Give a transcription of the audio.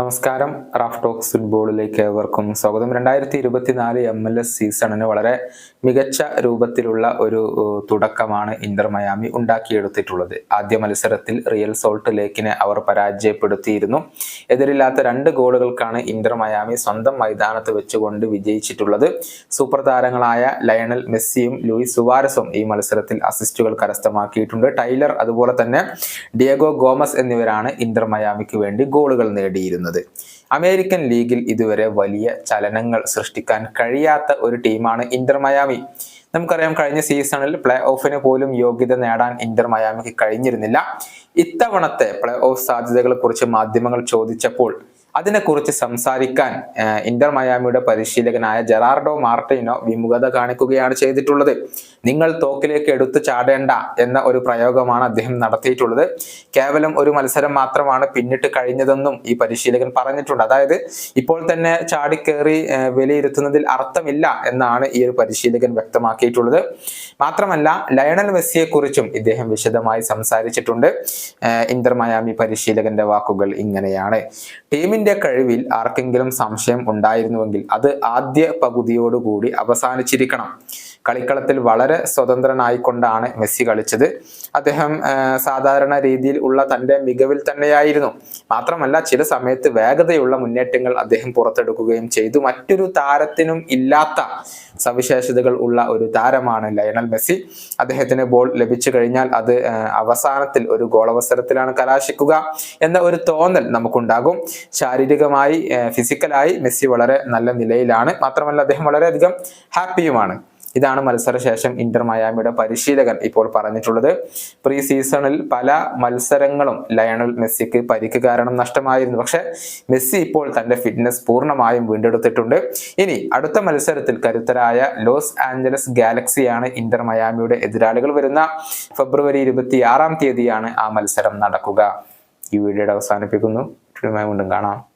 നമസ്കാരം. Raf talks ഫുട്ബോളിലേക്ക് ഏവർക്കും സ്വാഗതം. രണ്ടായിരത്തി ഇരുപത്തിനാല് എം എൽ എസ് സീസണിന് വളരെ മികച്ച രൂപത്തിലുള്ള ഒരു തുടക്കമാണ് ഇന്റർ മയാമി ഉണ്ടാക്കിയെടുത്തിട്ടുള്ളത്. ആദ്യ മത്സരത്തിൽ റിയൽ സോൾട്ട് ലേക്കിനെ അവർ പരാജയപ്പെടുത്തിയിരുന്നു. എതിരില്ലാത്ത രണ്ട് ഗോളുകൾക്കാണ് ഇന്റർ മയാമി സ്വന്തം മൈതാനത്ത് വെച്ചുകൊണ്ട് വിജയിച്ചിട്ടുള്ളത്. സൂപ്പർ താരങ്ങളായ ലയണൽ മെസ്സിയും ലൂയിസ് സുവാരസും ഈ മത്സരത്തിൽ അസിസ്റ്റുകൾ കരസ്ഥമാക്കിയിട്ടുണ്ട്. ടൈലർ അതുപോലെ തന്നെ ഡിയഗോ ഗോമസ് എന്നിവരാണ് ഇന്റർ മയാമിക്ക് വേണ്ടി ഗോളുകൾ നേടിയിരുന്നത്. അമേരിക്കൻ ലീഗിൽ ഇതുവരെ വലിയ ചലനങ്ങൾ സൃഷ്ടിക്കാൻ കഴിയാത്ത ഒരു ടീമാണ് ഇന്റർ മയാമി. നമുക്കറിയാം കഴിഞ്ഞ സീസണിൽ പ്ലേ ഓഫിന് പോലും യോഗ്യത നേടാൻ ഇന്റർ മയാമിക്ക് കഴിഞ്ഞിരുന്നില്ല. ഇത്തവണത്തെ പ്ലേ ഓഫ് സാധ്യതകളെ കുറിച്ച് മാധ്യമങ്ങൾ ചോദിച്ചപ്പോൾ അതിനെക്കുറിച്ച് സംസാരിക്കാൻ ഇന്റർ മയാമിയുടെ പരിശീലകനായ ജെറാർഡോ മാർട്ടിനോ വിമുഖത കാണിക്കുകയാണ് ചെയ്തിട്ടുള്ളത്. നിങ്ങൾ തോക്കിലേക്ക് എടുത്തു ചാടേണ്ട എന്ന ഒരു പ്രയോഗമാണ് അദ്ദേഹം നടത്തിയിട്ടുള്ളത്. കേവലം ഒരു മത്സരം മാത്രമാണ് പിന്നിട്ട് കഴിഞ്ഞതെന്നും ഈ പരിശീലകൻ പറഞ്ഞിട്ടുണ്ട്. അതായത് ഇപ്പോൾ തന്നെ ചാടിക്കേറി വിലയിരുത്തുന്നതിൽ അർത്ഥമില്ല എന്നാണ് ഈ ഒരു പരിശീലകൻ വ്യക്തമാക്കിയിട്ടുള്ളത്. മാത്രമല്ല ലയണൽ മെസ്സിയെക്കുറിച്ചും ഇദ്ദേഹം വിശദമായി സംസാരിച്ചിട്ടുണ്ട്. ഇന്റർ മയാമി പരിശീലകന്റെ വാക്കുകൾ ഇങ്ങനെയാണ്. ടീമിന്റെ കഴിവിൽ ആർക്കെങ്കിലും സംശയം ഉണ്ടായിരുന്നുവെങ്കിൽ അത് ആദ്യ പകുതിയോടുകൂടി അവസാനിച്ചിരിക്കണം. കളിക്കളത്തിൽ വളരെ സ്വതന്ത്രനായിക്കൊണ്ടാണ് മെസ്സി കളിച്ചത്. അദ്ദേഹം സാധാരണ രീതിയിൽ ഉള്ള തന്റെ മികവിൽ തന്നെയായിരുന്നു. മാത്രമല്ല ചില സമയത്ത് വേഗതയുള്ള മുന്നേറ്റങ്ങൾ അദ്ദേഹം പുറത്തെടുക്കുകയും ചെയ്തു. മറ്റൊരു താരത്തിനും ഇല്ലാത്ത സവിശേഷതകൾ ഉള്ള ഒരു താരമാണ് ലയണൽ മെസ്സി. അദ്ദേഹത്തിന് ബോൾ ലഭിച്ചു കഴിഞ്ഞാൽ അത് അവസാനത്തിൽ ഒരു ഗോളവസരത്തിലാണ് കലാശിക്കുക എന്ന ഒരു തോന്നൽ നമുക്കുണ്ടാകും. ശാരീരികമായി ഫിസിക്കലായി മെസ്സി വളരെ നല്ല നിലയിലാണ്. മാത്രമല്ല അദ്ദേഹം വളരെയധികം ഹാപ്പിയുമാണ്. ഇതാണ് മത്സരശേഷം ഇന്റർ മയാമിയുടെ പരിശീലകൻ ഇപ്പോൾ പറഞ്ഞിട്ടുള്ളത്. പ്രീ സീസണിൽ പല മത്സരങ്ങളും ലയണൽ മെസ്സിക്ക് പരിക്ക് കാരണം നഷ്ടമായിരുന്നു. പക്ഷെ മെസ്സി ഇപ്പോൾ തന്റെ ഫിറ്റ്നസ് പൂർണമായും വീണ്ടെടുത്തിട്ടുണ്ട്. ഇനി അടുത്ത മത്സരത്തിൽ കരുത്തരായ ലോസ് ആഞ്ചലസ് ഗാലക്സിയാണ് ഇന്റർ മയാമിയുടെ എതിരാളികൾ വരുന്ന. ഫെബ്രുവരി ഇരുപത്തി ആറാം തീയതിയാണ് ആ മത്സരം നടക്കുക. ഈ വീഡിയോയുടെ അവസാനിപ്പിക്കുന്നു. വീണ്ടും കാണാം.